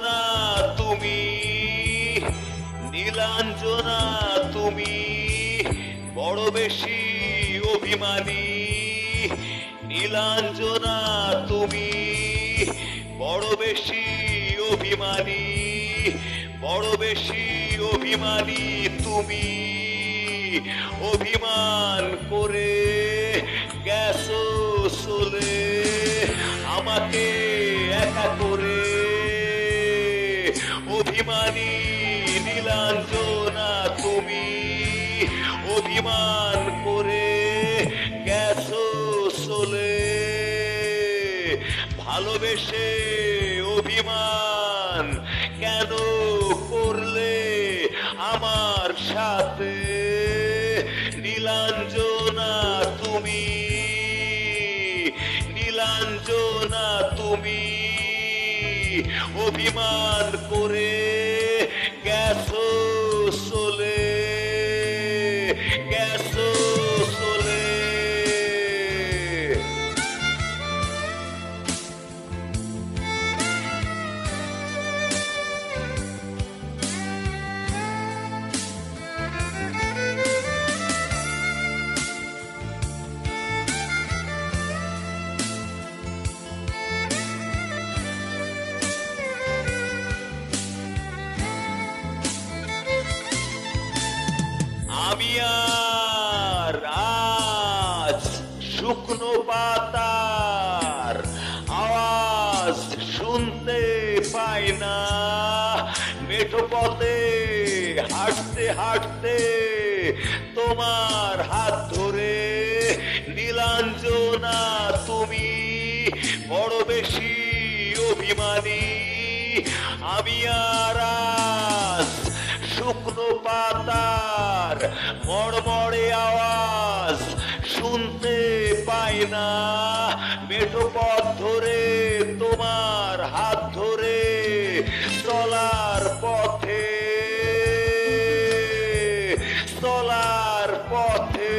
নীলাঞ্জনা তুমি নীলাঞ্জনা তুমি, বড় বেশি অভিমানী, নীলাঞ্জনা তুমি, বড় বেশি অভিমানী, বড় বেশি অভিমানী তুমি। অভিমান করে গেছো চলে, আমাকে একা করে নীলাঞ্জনা তুমি। অভিমান করে গেছো চলে। ভালোবেসে অভিমান কেন করলে আমার সাথে? নীলাঞ্জনা তুমি। নীলাঞ্জনা তুমি। অভিমান করে গেছো চলে আমি আর আজ শুকনো পাতার আওয়াজ শুনতে পাই না। মেঠো পথে হাঁটতে হাঁটতে তোমার হাত ধরে নীলাঞ্জনা তুমি বড় বেশি অভিমানী। আমি আর আজ শুকনো পাতার মড়মড়ে আওয়াজ শুনতে পাই না। মেঠো পথ ধরে, তোমার হাত ধরে চলার পথে। চলার পথে।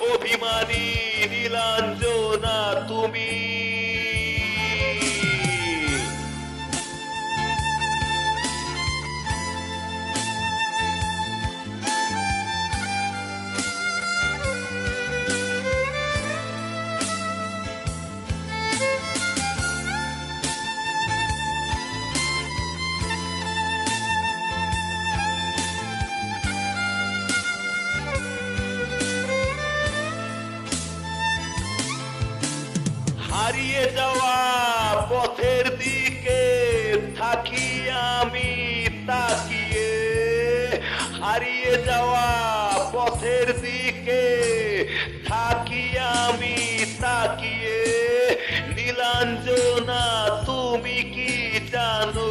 অভিমানী নীলাঞ্জনা তুমি হারিয়ে যাওয়া পথের দিকে থাকি আমি তাকিয়ে। হারিয়ে যাওয়া পথের দিকে থাকি আমি তাকিয়ে। নীলাঞ্জনা, তুমি কি জানো?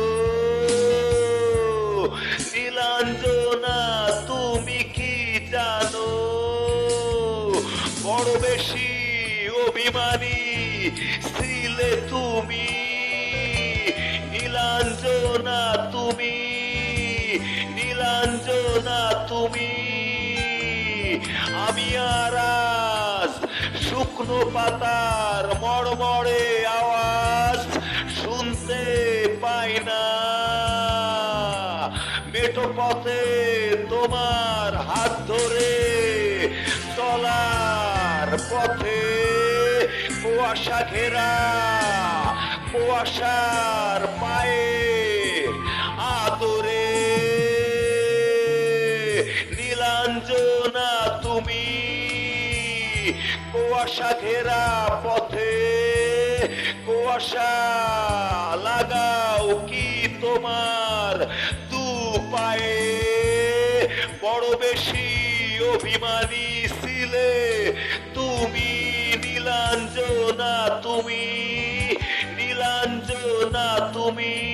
নীলাঞ্জনা, তুমি কি জানো? বড় বেশি অভিমানী ছিলে তুমি, নীলাঞ্জনা তুমি নীলাঞ্জনা তুমি। আমি আর শুকনো পাতার মড়মড়ে আওয়াজ শুনতে পাই না। মেঠো পথে তোমার হাত ধরে চলার পথে কুয়াশা ঘেরা কুয়াশার পায়ে আদরে। নীলাঞ্জনা তুমি কুয়াশা ঘেরা পথে কুয়াশা লাগাও কি তোমার নীলাঞ্জনা তুমি নীলাঞ্জনা তুমি।